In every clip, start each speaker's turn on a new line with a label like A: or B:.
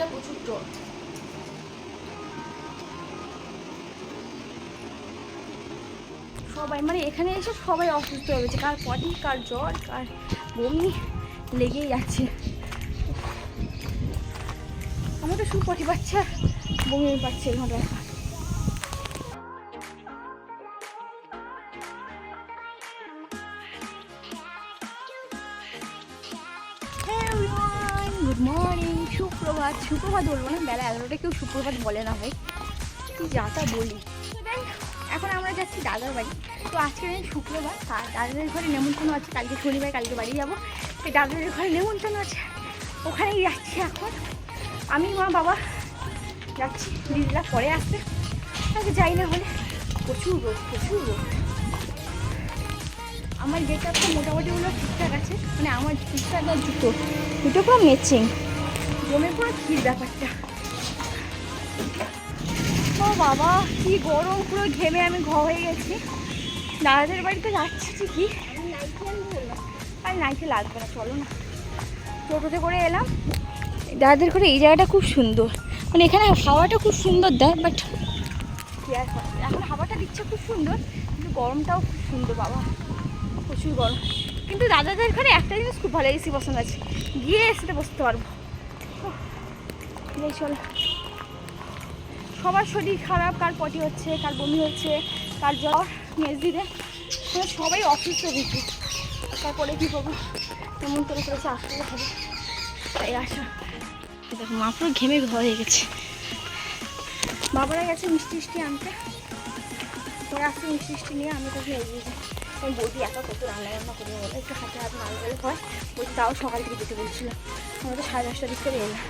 A: এটা প্রচুর টক সবাই মানে এখানে এসে সবাই অসুস্থ হয়েছে কার পটি, কার জ্বর, কার বমি লেগেই আছে। আমাদের তো শুধু পটি পাচ্ছে আর বমি পাচ্ছে এখানে এখন সুপ্রভাত বলব না, বেলা এগারোটা কেউ সুপ্রভাত বলে না ভাই। কি যা তা বলি। তো এখন আমরা যাচ্ছি দাদার বাড়ি। তো আজকে শুক্রবার আর দাদাদের ঘরে নেমন্তন্ন আছে, কালকে শনিবার, কালকে বাড়ি যাব। এই দাদাদের ঘরে নেমন্তন্ন আছে। ওখানেই যাচ্ছি এখন। আমি, মা, বাবা যাচ্ছি। দিদিরা পরে আসতে আগে যাই না হলে। প্রচুর রোদ প্রচুর রোদ। আমার গেট আপটা মোটামুটি গুলো ঠিকঠাক আছে। মানে আমার ঠিকঠাক জুতো। দুটো পুরো ম্যাচিং জমে পুরো ক্ষীর ব্যাপারটা। ও বাবা, কি গরম, পুরো ঘেমে আমি ঘ হয়ে গেছি। দাদাদের বাড়িতে যাচ্ছি ঠিকই। আর নাইটে লাগবে না, চলো না। টোটোতে করে এলাম। দাদাদের করে এই জায়গাটা খুব সুন্দর। মানে এখানে হাওয়াটা খুব সুন্দর দেয় বাট কি এখন হাওয়াটা দিচ্ছে খুব সুন্দর, কিন্তু গরমটাও খুব সুন্দর, বাবা। প্রচুর গরম। কিন্তু দাদাদের ঘরে একটা জিনিস খুব ভালো এসি পছন্দ আছে। গিয়ে এসিতে বসতে পারব। যাই চলো। সবার শরীর খারাপ, কার পটি হচ্ছে, কার বমি হচ্ছে, কার জ্বর মেজদিদের মানে সবাই অসুস্থ দিচ্ছি তারপরে কী করব? এমন করে করেছে আসতে হবে তাই আসা দেখো, মা পুরো ঘেমে ঘ হয়ে গেছে। বাবারা গেছে মিষ্টি মিষ্টি আনতে। তোরা আসতে মিষ্টি মিষ্টি নিয়ে, আমি তোকে এগিয়ে যাই আমি বলছি একা কত রান্না রান্না করে বলে? একটু হাতে হাতে না গেলে হয়। বলছি তাও সকাল থেকে যেতে বলছিল। আমরা তো সাড়ে দশটার দিক করে এলাম।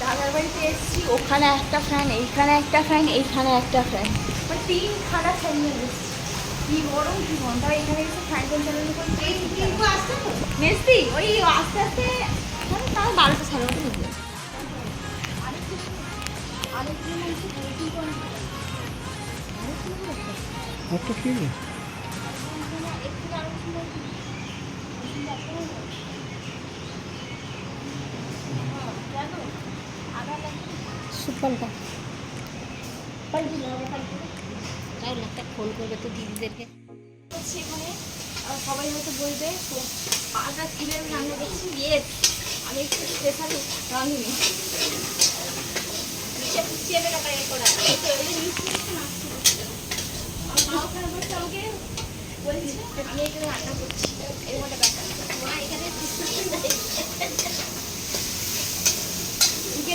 A: দাদার বাড়িতে এসেছি ওখানে একটা ফ্যান এইখানে একটা ফ্যান এইখানে একটা ফ্যান মানে তিন খানা ফ্যান নিয়ে এসেছি। কি গরম কি তাও এখানে এসে ফ্যান ফ্যান চালানোর পর মেসি ওই আস্তে আস্তে তাও বারোটা সাড়ে বারোটা বেজে গেছে। আরেকজন কোন
B: একটা
C: ফোন করবে তো দিদিদেরকে
A: আহ, সবাই হয়তো বলবে পাটা কীভাবে রান্না করছি ইয়ে আমি একটু স্পেশাল রাঁধুনি আমি এখানে রান্না করছি এরকম একটা ব্যাপার মা এখানে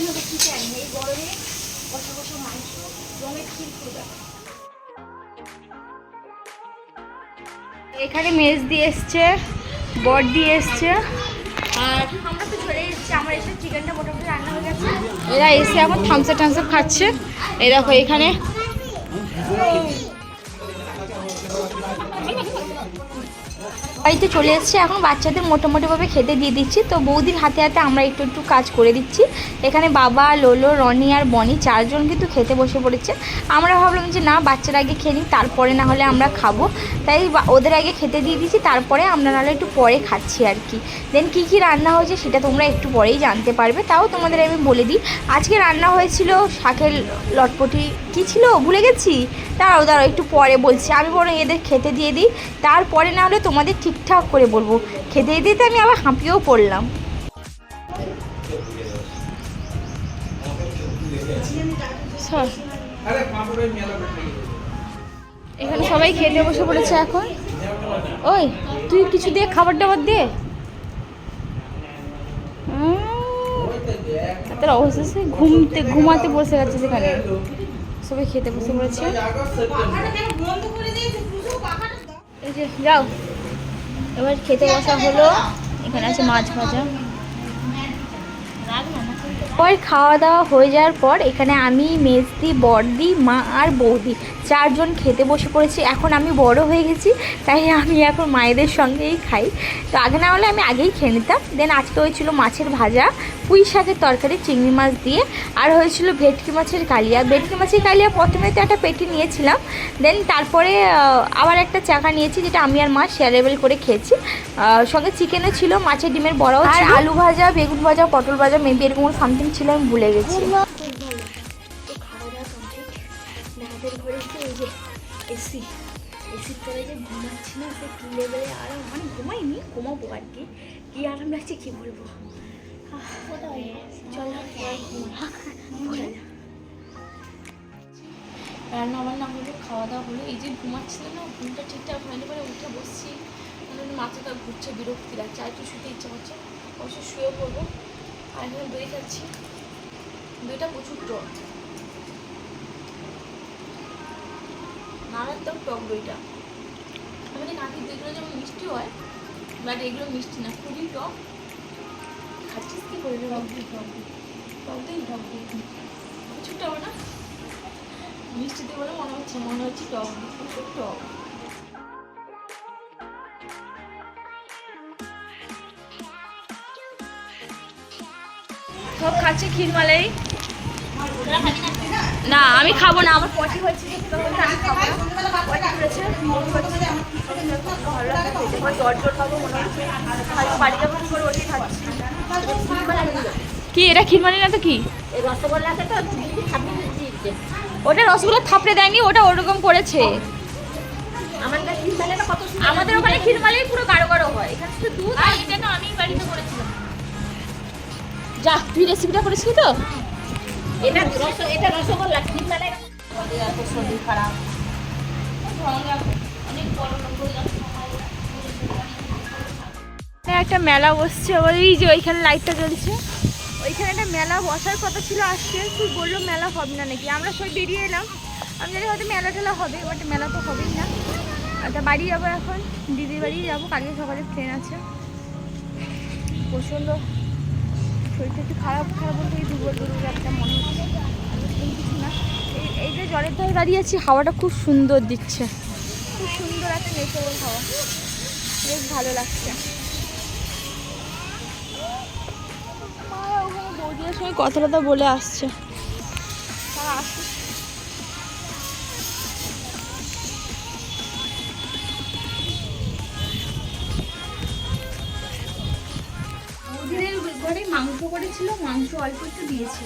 A: চিকেন হবে চিকেন এই গরমে কষা কষা মাংস জমে ক্ষীর এখানে মেজ দিয়ে এসছে বট দিয়ে এসছে। আর আমরা তো চলে এসেছি আমার এসে চিকেনটা মোটামুটি রান্না হয়ে গেছে। এরা এসে এখন থামসা টামসা খাচ্ছে। এই দেখো এখানে। বাড়িতে চলে এসেছি। এখন বাচ্চাদের মোটামুটিভাবে খেতে দিয়ে দিচ্ছি। তো বৌদির হাতে হাতে আমরা একটু একটু কাজ করে দিচ্ছি। এখানে বাবা, লোলো, রনি আর বনি চারজন কিন্তু খেতে বসে পড়েছে। আমরা ভাবলাম যে না, বাচ্চারা আগে খেয়ে নিক, তারপরে না হলে আমরা খাব। তাই ওদের আগে খেতে দিয়ে দিচ্ছি, তারপরে আমরা নাহলে একটু পরে খাচ্ছি আর কি। দেন কী কী রান্না হয়েছে সেটা তোমরা একটু পরেই জানতে পারবে। তাও তোমাদের আমি বলে দিই। আজকে রান্না হয়েছিল শাকের লটপটি। কী ছিল? ভুলে গেছি? দাঁড়াও দাঁড়াও, একটু পরে বলছি। আমি বরং এদের খেতে দিয়ে দিই। তারপরে না হলে তোমাদের ঠিকঠাক করে বলব। খেতে দিতে আমি আবার হাঁপিয়েও পড়লাম। এখানে সবাই খেতে বসে পড়েছে এখন। ওই তুই কিছু দিয়ে খাবার দাবার দে। তাদের অবস্থা ঘুমতে ঘুমাতে বসে গেছে সেখানে। সবাই খেতে বসে পড়েছে। এই যে যাও। এবার খেতে বসা হলো। এখানে আছে মাছ ভাজা। পর খাওয়া দাওয়া হয়ে যাওয়ার পর এখানে আমি, মেজদি, বড়দি, মা আর বৌদি।
B: চারজন খেতে বসে পড়েছি। এখন আমি বড় হয়ে গেছি তাই আমি এখন মায়েদের সঙ্গেই খাই। তো আগে না হলে আমি আগেই খেয়ে নিতাম। দেন আজকে হয়েছিল মাছের ভাজা পুঁই শাকের তরকারি চিংড়ি মাছ দিয়ে। আর হয়েছিল ভেটকি মাছের কালিয়া। ভেটকি মাছের কালিয়া প্রথমে তো একটা পেটি নিয়েছিলাম। দেন তারপরে আবার একটা চাকা নিয়েছি যেটা আমি আর মা শেয়ারেবেল করে খেয়েছি। সঙ্গে চিকেনও ছিল মাছের ডিমের বড়াও আর আলু ভাজা বেগুন ভাজা পটল ভাজা মেবি এরকম সামথিং ছিল আমি ভুলে গেছি।
A: মেয়েদের ঘরে এসে এই যে এসি এসির তলায় যে ঘুমাচ্ছি না সে কী লেভেলে আরাম মানে ঘুমাইনি, ঘুমাবো আর কি। কী আরাম লাগছে, কী বলব? চল
B: রান্না বান্না হলো খাওয়া দাওয়া হলো এই যে ঘুমাচ্ছিল না, ঘুমটা ঠিকঠাক হয়নি পরে উঠে বসছি। মানে মাথাটা ঘুরছে, বিরক্তি লাগছে, আর একটু শুতে ইচ্ছা করছে। অবশ্য শুয়ে পড়ব। আর এখানে দই খাচ্ছি দইটা প্রচুর টক মারাত্মক টক দইটা। আমাদের কাকির দইগুলো যেমন মিষ্টি হয় বাট এগুলো মিষ্টি না খুবই টক। খাচ্ছিস কি করে টক দই টক দই। টক দই? টক দই। প্রচুর টক না? মিষ্টি দিয়ে বলে মনে হচ্ছে মনে হচ্ছে টক প্রচুর টক। সব খাচ্ছে ক্ষীরমালাই? না আমি খাব না আমার পটি হয়েছে তখন আমি খাব। না পটি হয়েছে। জ্বর জ্বর মনে হচ্ছে। করে ওটাই খাচ্ছি। কি এটা ক্ষীরমালি না তো কি? ওটা রসগোল্লা থাপড়ে দেয়নি ওটা ওরকম করেছে। আমাদের ওখানে ক্ষীরমালাই পুরো গাঢ় গাঢ় হয়। এখানে শুধু দুধ আর এটা তো আমি বাড়িতে করেছিলাম। যা তুই রেসিপিটা করেছিলি তো?
C: এটা শরীর খারাপ।
A: এখানে একটা মেলা বসছে ওই যে ওইখানে লাইটটা জ্বলছে। ওইখানে একটা মেলা বসার কথা ছিল আজকে তুই বলল, মেলা হবে না নাকি? আমরা সবাই বেরিয়ে এলাম। আমি জানি হয়তো মেলা টেলা হবে বাট মেলা তো হবেই না। আচ্ছা বাড়ি যাব এখন, দিদির বাড়ি যাব, কালকে সকালে ট্রেন আছে। প্রচণ্ড শরীরটা একটু খারাপ খারাপ বলতে এই দুর্বল দুর্বল একটা মনে হচ্ছে। কিছু না। এই যে জলের ধারে দাঁড়িয়ে আছি, হাওয়াটা খুব সুন্দর দিচ্ছে। খুব সুন্দর একটা নেচারাল হাওয়া। বেশ ভালো লাগছে। মারা ওখানে বৌদিদের সঙ্গে বলে আসছে। তারা আসুক। ঘরে মাংস করেছিল মাংস অল্প একটু দিয়েছে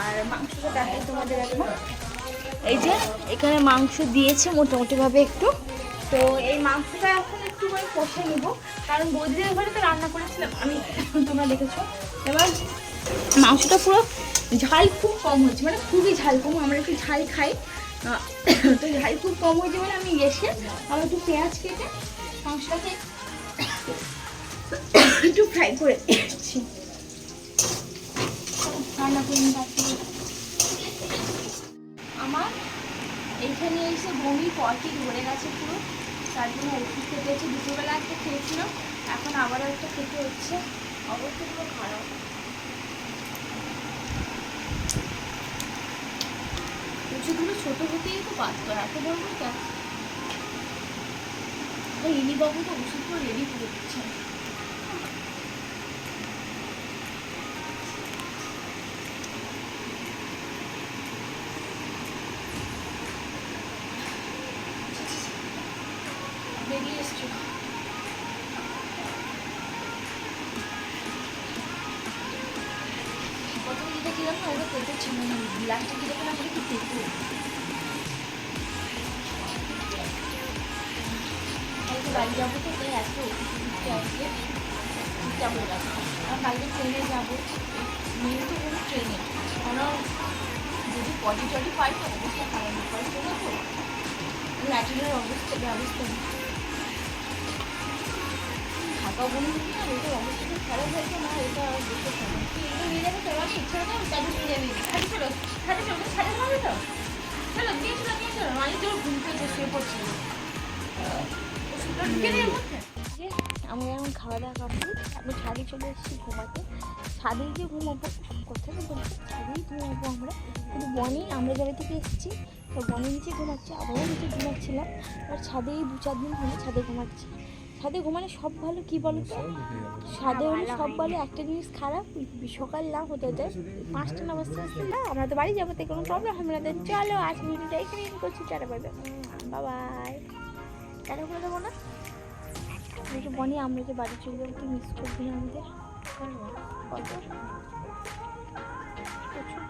A: আর মাংসটা দেখাই তোমাদের একবার এই যে, এখানে মাংস দিয়েছে মোটামুটিভাবে একটু। তো এই মাংসটা এখন একটু করে কষে নিব। কারণ বৌদিদের ঘরে তো রান্না করেছিলাম, আমি তোমরা দেখেছ। এবার মাংসটা পুরো ঝাল খুব কম হয়েছে মানে খুবই ঝাল কম, আমরা একটু ঝাল খাই। তো ঝাল খুব কম হয়েছে বলে আমি এসে আবার একটু পেঁয়াজ কেটে মাংসটাকে একটু ফ্রাই করে আমার এইখানে এসে বমি ধরে গেছে পুরো। তার জন্য ওষুধ খেতে হচ্ছে। দুপুরবেলা একটা খেয়েছিলাম, এখন আবারও একটা খেতে হচ্ছে। অবস্থা পুরো খারাপ। ওষুধগুলো ছোটো হতেই তো বাঁচতো এত বড় বড় ইনিবাবু তো ওষুধগুলো রেডি করে দিচ্ছে। বেরিয়ে এসছো প্রথম যেটা ছিলাম না ওটা পেটে ছিল না লাস্টে যেটা পেলাম ওটা কি পেটে বাড়ি যাব তো তাই আজকে ওষুধ আসবে যাব আর কালকে ট্রেনে যাব মেয়ে তো কোনো ট্রেনে কারণ যদি পটি টটি পাই তো অবস্থা খারাপ তো তো ল্যাটিনের অবস্থা ব্যবস্থা না এটা নিয়ে যাবে তো ঘুম আমি এখন খাওয়া দাওয়া কমপ্লিট আমি ছাদে চলে এসেছি ঘুমাতে। ছাদেই যে ঘুমাবো কথা তো বলছি ছাদেই ঘুমাবো আমরা। কিন্তু বনি, আমরা জায়গা থেকে এসেছি, তো বনি নিচে ঘুমাচ্ছে আমরাও নিচে ঘুমাচ্ছিলাম। আর ছাদেই দু চার দিন হলো ছাদে ঘুমাচ্ছি। ছাদে ঘুমালে সব ভালো কি বলো তো ছাদে হলে সব ভালো একটা জিনিস খারাপ সকাল না হতে যায় পাঁচটা না বাজতে আসতে না আমরা তো বাড়ি যাব তাই কোনো প্রবলেম হবে না দেন চলো আজ ভিডিওটা এখানে end করছি টাটা বাই বাবাই টাটা করে দেবো না এই বনি আমরা যে বাড়ি চলে যাব তুই মিস করবি না আমাদের কত প্রচুর।